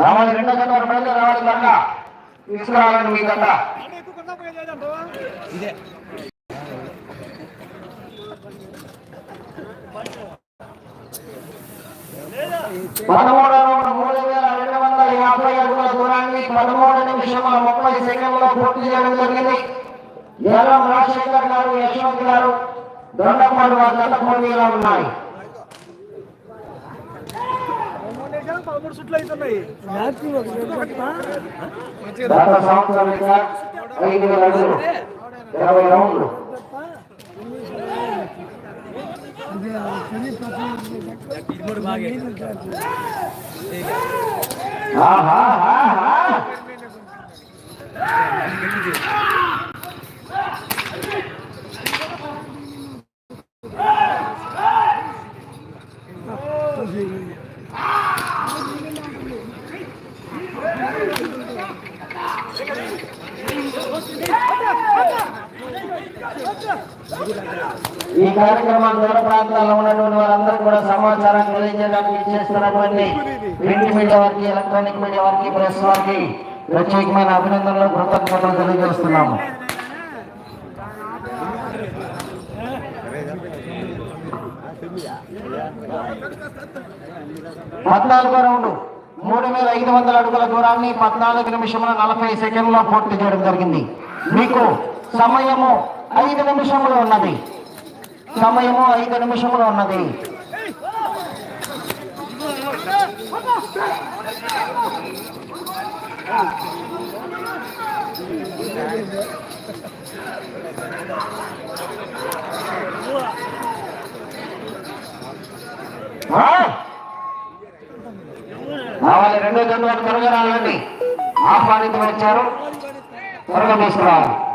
రావాలి రెండో వారు బయలుదేరి రావాలి త్వరగా తీసుకురావాలండి మీ పదమూడవ రౌండ్ మూడు వేల రెండు వందల యాభై అడుగుల దూరాన్ని పదమూడు నిమిషముల ముప్పై సెకండ్లో పూర్తి చేయడం జరిగింది. ఎల్లం రాజశేఖర్ గారు యశ్వంత్ గారు దొండపాడు వారి పోటీలో ఉన్నాయి. పదమూడు సుట్లు అవుతున్నాయి గత సంవత్సరం ఈ కార్యక్రమం దూర ప్రాంతాల్లో ఉన్నటువంటి వారందరూ కూడా సమాచారం కలిగించడానికి చేస్తున్నటువంటి ప్రింట్ మీడియా వారికి ఎలక్ట్రానిక్ మీడియా వారికి ప్రెస్ వారికి ప్రత్యేకమైన అభినందనలు కృతజ్ఞతలు తెలియజేస్తున్నాము. పద్నాలుగో రౌండ్. మూడు వేల ఐదు వందల అడుగుల దూరాన్ని పద్నాలుగు నిమిషముల నలభై సెకండ్లో పూర్తి చేయడం జరిగింది మీకు సమయము ఐదు నిమిషములు ఉన్నది సమయము ఐదు నిమిషములు ఉన్నది ఆ? రావాలి. రెండో జత త్వరగా రావాలండి ఆహ్వానించి వచ్చారు త్వరగా తీసుకురావాలి.